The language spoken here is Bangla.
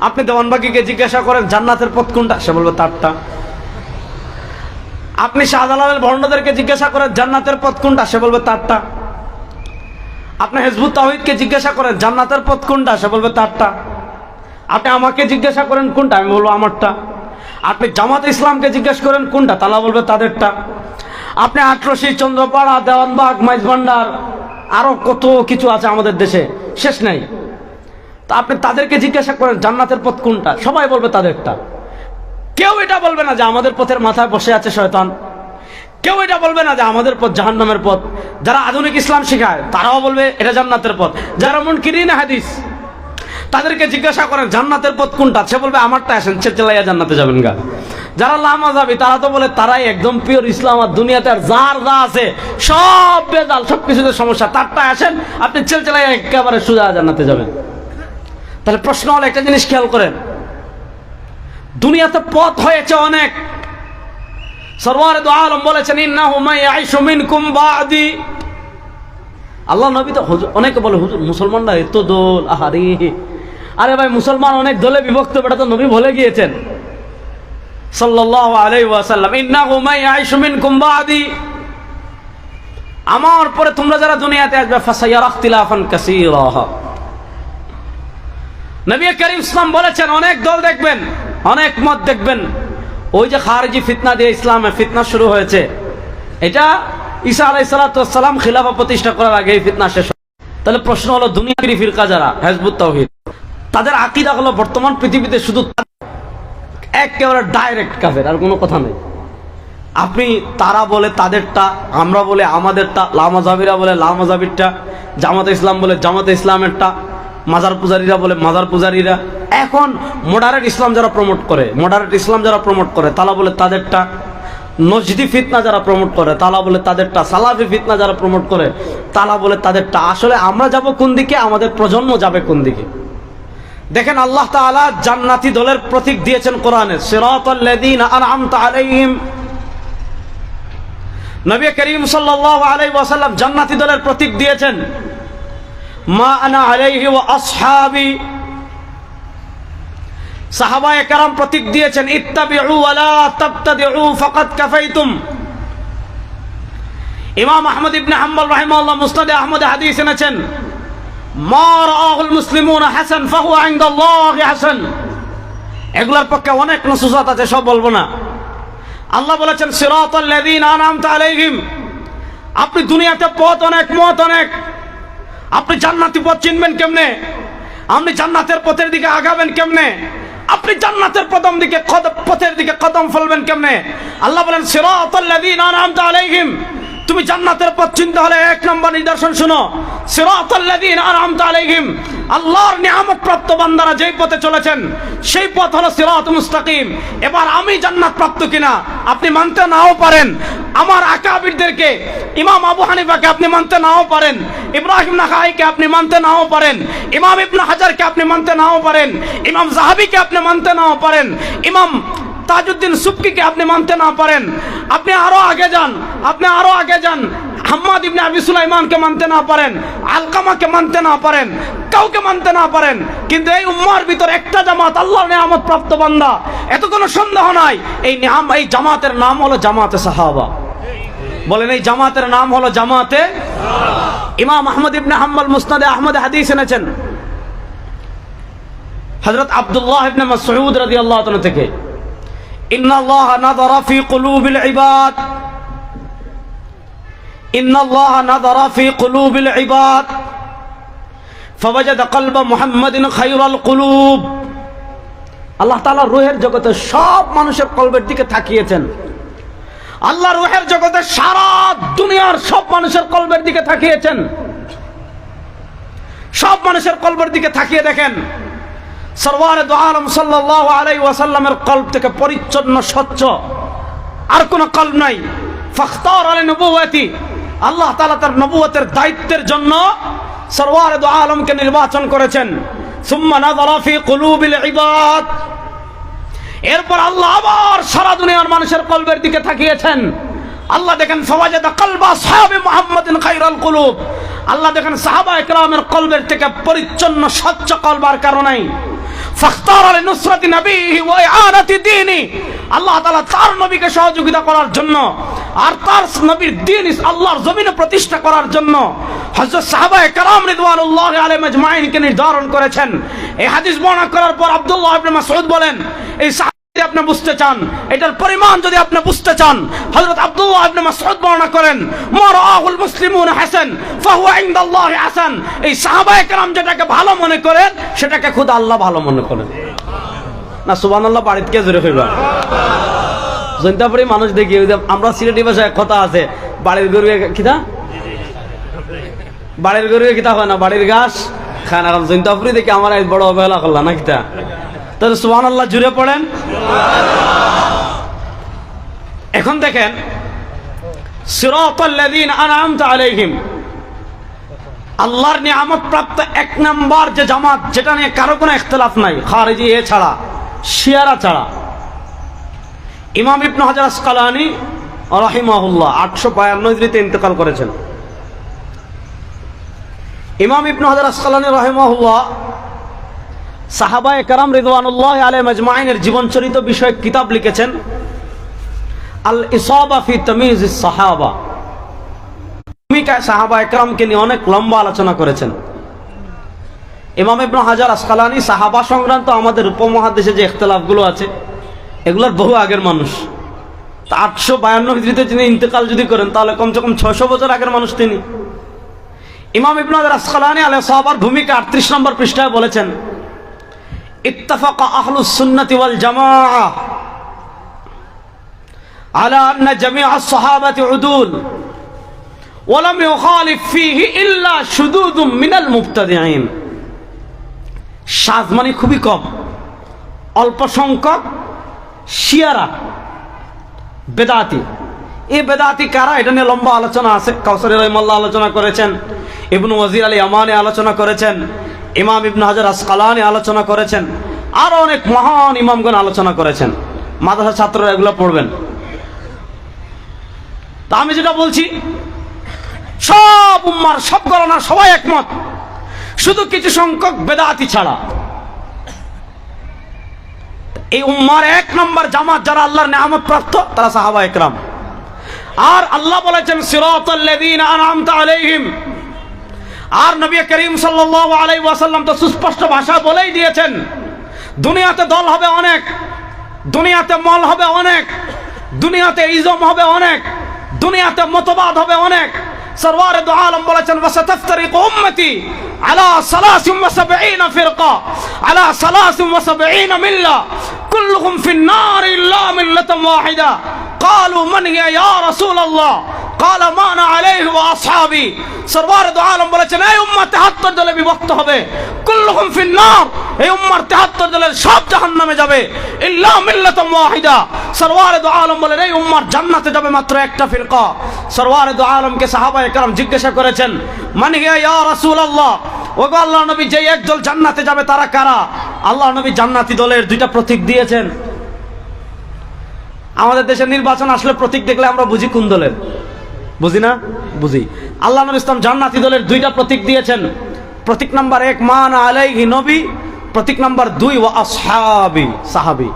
আপনি দেওয়ানবাগিকে জিজ্ঞাসা করেন, জান্নাতের পথ কোনটা? সে বলবে, তারটা। আপনি শাহজালালের ভণ্ডদেরকে জিজ্ঞাসা করেন, জান্নাতের পথ কোনটা? সে বলবে, তারটা। আপনি হেজবুত তাহিদকে জিজ্ঞাসা করেন, জান্নাতের পথ কোনটা? সে বলবে, তারটা। আপনি আমাকে জিজ্ঞাসা করেন, কোনটা? আমি বলব, আমারটা। আপনি জামাত ইসলামকে জিজ্ঞাসা করেন, কোনটা? তালা বলবে, তাদেরটা। আপনি আটরশি, চন্দ্রপাড়া, দেওয়ানবাগ, মাইজভান্ডার, আরও কত কিছু আছে আমাদের দেশে? শেষ নাই। তা আপনি তাদেরকে জিজ্ঞাসা করেন, জান্নাতের পথ কোনটা? সবাই বলবে তাদেরটা। কেউ এটা বলবে না যে আমাদের পথের মাথায় বসে আছে শয়তান। কেউ এটা বলবে না যে আমাদের পথ জাহান্নামের পথ। যারা আধুনিক ইসলাম শেখায়, তারাও বলবে এটা জান্নাতের পথ। যারা মন কিনি না হাদিস, তাদেরকে জিজ্ঞাসা করেন, জান্নাতের পথ কোনটা? সে বলবে, আমারটা আসেন চেলাইয়া জান্নাতে যাবেন গা। যারা লামা যাবি তারা তো বলে তারাই একদম পিওর ইসলাম আর দুনিয়াতে আর যার যা আছে, সব বেজাল সব কিছুতে সমস্যা। তারটা আসেন, আপনি চেলচেলাইয়া একেবারে সুজা জান্নাতে যাবেন। তাহলে প্রশ্ন হলো, একটা জিনিস খেয়াল করেন। দুনিয়াতে পথ হয়েছে অনেক। সরওয়ারে আলম বলেছেন, ইন্নাহু মাই আইশু মিনকুম বাদি। আল্লাহ নবী তো অনেকে বলে, হুজুর, মুসলমানরা এত দোল, আহারে। আরে ভাই, মুসলমান অনেক দলে বিভক্ত, বেটা তো নবী বলে গিয়েছেন। সাল্লাল্লাহু আলাইহি ওয়াসাল্লাম, ইন্নাহু মাই আইশু মিনকুম বাদি। আমার পরে তোমরা যারা দুনিয়াতে আসবে ফাসাইয়ারা ইখতিলাফান কাসীরা। নবী করিম ইসলাম বলেছেন, অনেক দল দেখবেন, অনেক মত দেখবেন। ওই যে খারেজি ফিতনা দিয়ে ইসলামে ফিতনা শুরু হয়েছে। এটা ঈসা আলাই সালাতাম খিলাফা প্রতিষ্ঠা করার আগে এই ফিতনা শেষ তাহলে প্রশ্ন হলো দুনিয়াগিরি ফিরকা যারা, হেজবুত তৌহিদ তাদের আকিদা হলো বর্তমান পৃথিবীতে শুধু একেবারে ডাইরেক্ট কাফের, আর কোনো কথা নেই। আপনি তারা বলে তাদেরটা, আমরা বলে আমাদেরটা, লামাজাবিরা বলে লামাজাবিরটা, জামাতে ইসলাম বলে জামাতে ইসলামেরটা মাজার পূজারীরা বলে, মাজার পূজারীরা, এখন মডারেট ইসলাম যারা প্রমোট করে মডারেট ইসলাম যারা প্রমোট করে, তারা বলে তাদেরটা নজদি ফিতনা যারা প্রমোট করে তালা বলে তাদেরটা সালাফি ফিতনা যারা প্রমোট করে তালা বলে তাদেরটা আসলে আমরা যাব কোন দিকে, আমাদের প্রজন্ম যাবে কোন দিকে। দেখেন আল্লাহ তাআলা জান্নাতি দলের প্রতীক দিয়েছেন কোরআনে আলাইহিম। নবী করিম সাল্লাল্লাহু আলাইহি ওয়াসাল্লাম জান্নাতি দলের প্রতীক দিয়েছেন। মা আনা আলাইহি ওয়া আসহাবি। কেরাম প্রতীক দিয়েছেন, ইত্তাবিউ ওয়া লা তাবতাদিউ, ফাকাদ কাফাইতুম। ইমাম আহমদ ইবনে হাম্বল রাহিমাহুল্লাহ মুসনাদে আহমদ হাদিস এনেছেন, মা রাআহুল মুসলিমুনা হাসান, ফাহুয়া ইনদাল্লাহি হাসান। এগুলোর পক্ষে অনেক নসুসাত আছে, সব বলব না। আল্লাহ বলেছেন সিরাতাল্লাযীনা আনআমতা আলাইহিম। আপনি দুনিয়াতে পথ অনেক, মত অনেক আপনি জান্নাতি পথ চিনবেন কেমনে? আপনি জান্নাতের পথের দিকে আগাবেন কেমনে? আপনি জান্নাতের প্রথম দিকে পথের দিকে কদম ফেলবেন কেমনে? আল্লাহ বলেন সিরাতাল্লাযীনা আনআমতা আলাইহিম। তুমি জান্নাতের পথ চিনতে হলে এক নম্বর নিদর্শন শুনো সিরাতাল্লাযীনা আনআমতা আলাইহিম। আল্লাহর নিয়ামত প্রাপ্ত বান্দারা যেই পথে চলেছেন, সেই পথ হলো সিরাত মুস্তাকিম। এবার আমি জান্নাত প্রাপ্ত কিনা, আপনি মানতে নাও পারেন। আমার আকাবিরদেরকে ইমাম আবু হানিফাকে আপনি মানতে নাও পারেন, ইব্রাহিম নাহাইকে আপনি মানতে নাও পারেন, ইমাম ইবনা হাজারকে আপনি মানতে নাও পারেন, ইমাম জাহাবিকে আপনি মানতে নাও পারেন, ইমাম তাজউদ্দিন সুবকিকে আপনি মানতে না পারেন। আপনি আরও আগে যান, আপনি আরও আগে যান হাম্মাদ ইবনে আবি সুলাইমানকে মানতে না পারেন, আলকামাকে মানতে না পারেন, কাউকে মানতে না পারেন, কিন্তু এই উম্মার ভিতর একটা জামাত আল্লাহর নিয়ামত প্রাপ্ত বান্দা, এত কোনো সন্দেহ নাই। এই নিয়াম, এই জামাতের নাম হলো জামাতে সাহাবা। বলেন, এই জামাতের নাম হলো জামাতে ইমাম আহমদ ইবনে হাম্মাল মুসনাদে আহমদ হাদিস এনেছেন। হযরত আব্দুল্লাহ ইবনে মাসউদ রাদিয়াল্লাহু তাআলা থেকে। ইন্নাল্লাহ নাযারা ফি কুলুবিল ইবাদ। إن الله نظر في قلوب العباد فوجد قلب محمد خير القلوب আল্লাহ তাআলা রুহের জগতে সব মানুষের কলবের দিকে তাকিয়েছেন আল্লাহ রুহের জগতে সারা দুনিয়ার সব মানুষের কলবের দিকে তাকিয়েছেন সব মানুষের কলবের দিকে তাকিয়ে দেখেন সরওয়ারে দো আলম সাল্লাল্লাহু আলাইহি ওয়াসাল্লামের কল্ব থেকে পরিচ্ছন্ন স্বচ্ছ আর কোনো কল্ব নাই ফাখতার আলী নবুয়াতি আল্লাহ তাআলা তার নবুয়তের দায়িত্বের জন্য সরওয়ারে আলমকে নির্বাচন করেছেন। এরপর আল্লাহ আবার সারা দুনিয়ার মানুষের কলবের দিকে তাকিয়েছেন। আল্লাহ দেখেন, ফওয়াজাদা কলবা সাহাবে মুহাম্মাদিন খাইরাল কুলুব। আল্লাহ দেখেন সাহাবা একরামের কলবের থেকে পরিচ্ছন্ন, স্বচ্ছ কলবার কারণেই তার নবীকে সহযোগিতা করার জন্য আর তার নবীর দিন আল্লাহর জমিনে প্রতিষ্ঠা করার জন্য হযরত সাহাবায়ে কেরাম রিদওয়ানুল্লাহি আলাইহিম আজমাইনকে নির্ধারণ করেছেন। এই হাদিস বর্ণনা করার পর আব্দুল্লাহ মাসউদ বলেন, এই সাহাবা আপনি বুঝতে চান, এটার পরিমাণ যদি আপনি বুঝতে চান, হযরত আব্দুল্লাহ ইবনে মাসউদ বর্ণনা করেন, মারাহুল মুসলিমুন হাসান, ফাহুয়া ইনদাল্লাহি হাসান। এই সাহাবায়ে যেটাকে ভালো মনে করেন, সেটাকে আল্লাহ ভালো মনে করেন। না, সুবহানাল্লাহ, বাড়িতে কে কইবা। মানুষ দেখি আমরা সিলেটি ভাষায় কথা আছে, বাড়ির গরু কিতা? বাড়ির গরু কিতা হয় না? বাড়ির গাছ খান জৈন্তাপুরি দেখি আমার বড় অবহেলা করলা, না কিতা? তাহলে সুহান আল্লাহ জুড়ে পড়েন। এখন দেখেন, সিরাতাল্লাযীনা আনআমতা আলাইহিম, আল্লাহর নিয়ামত প্রাপ্ত এক নাম্বার যে জামাত, যেটা নিয়ে কারও কোনো ইখতিলাফ নাই, খারিজি এ ছাড়া, শিয়ারা ছাড়া। ইমাম ইবনে হাজার আসকালানি রাহিমাহুল্লাহ আটশো বায়ান্ন হিজরিতে ইন্তেকাল করেছেন। ইমাম ইবনে হাজার আসকালানি রাহিমাহুল্লাহ সাহাবা একরাম রিদওয়ানুল্লাহ আলাইহিম আজমাইনের জীবনচরিত বিষয়ক কিতাব লিখেছেন, আল ইসাবা ফি তামিজ সাহাবা। ভূমিকায় সাহাবা একরামকে নিয়ে অনেক লম্বা আলোচনা করেছেন। ইমাম ইবনে হাজার আসকালানি সাহাবা সংক্রান্ত আমাদের উপমহাদেশে যে ইখতলাফগুলো আছে, এগুলোর বহু আগের মানুষ। তা আটশো বায়ান্ন হিজড়িতে তিনি ইন্তেকাল যদি করেন, তাহলে কমসে কম ছশো বছর আগের মানুষ তিনি। ইমাম ইবনে হাজার আসকালানি আলাইহিস সাহাবার ভূমিকা আটত্রিশ নম্বর পৃষ্ঠায় বলেছেন ইত্তাফাকা আহলুস সুন্নতি ওয়াল জামাআহ على أن جميع الصحابة عدول ولم يخالف فيه إلا شذوذ من المبتدعين সাজ মানে খুবই কম অল্প সংখ্যক শিয়ারা বেদাতি এই বেদাতি কারা এটা নিয়ে লম্বা আলোচনা আছে কাউসারি রহিমাল্লাহ আলোচনা করেছেন ইবনু ওয়াজির আলী আমানে আলোচনা করেছেন ইমাম ইবনু হাজার আসকালানি আলোচনা করেছেন। আরও অনেক মহান ইমামগণ আলোচনা করেছেন। মাদ্রাসা ছাত্ররা এগুলো পড়বেন। তা আমি যেটা বলছি, সব উম্মার, সব গণনা সবাই একমত। শুধু কিছু সংখ্যক বেদাতি ছাড়া। এই উম্মার এক নম্বর জামাত যারা আল্লাহর নেয়ামত প্রাপ্ত, তারা সাহাবা একরাম আর আল্লাহ বলেছেন সিরাতাল্লাযীনা আনআমতা আলাইহিম। আর নবী করিম সাল্লাল্লাহু আলাই ওয়াসাল্লাম তো সুস্পষ্ট ভাষা বলেই দিয়েছেন, দুনিয়াতে দল হবে অনেক, দুনিয়াতে মল হবে অনেক, দুনিয়াতে ইজম হবে অনেক, দুনিয়াতে মতবাদ হবে অনেক সরওয়ার দু আলম বলেছেন ওয়াসাতাফতারিক উম্মতি আলা সালাসিম ওয়া সাবঈনা ফিরকা আলা সালাসিম ওয়া সাবঈনা মিল্লা কুল্লুহুম ফিন নার ইল্লা মিল্লাতান ওয়াহিদা قالوا من هي يا رسول الله قال ما انا عليه واصحابي সরওয়ার দু আলম বলেছেন এই উম্মত 73 দলে বিভক্ত হবে কুল্লুহুম ফিন নার এই উম্মার 73 দলের সব জাহান্নামে যাবে। মিল্লাতুম ওয়াহিদা। সরওয়ারে দু আলম উম্মার জান্নাতে যাবে মাত্র একটা ফিরকা। সরওয়ারে দু আলমকে সাহাবায়ে জিজ্ঞাসা করেছেন মানে ইয়া রাসূলুল্লাহ নবী যে একদল জান্নাতে যাবে তারা কারা? নবী জান্নাতি দলের দুইটা প্রতীক দিয়েছেন। আমাদের দেশে নির্বাচন আসলে প্রতীক দেখলে আমরা বুঝি কোন দলের। বুঝি না? বুঝি। আল্লাহ নবী ইসলাম জান্নাতি দলের দুইটা প্রতীক দিয়েছেন। প্রতীক নাম্বার এক, মান আলাইহি নবী প্রতীক নাম্বার দুই ও আসহাবি সাহাবি।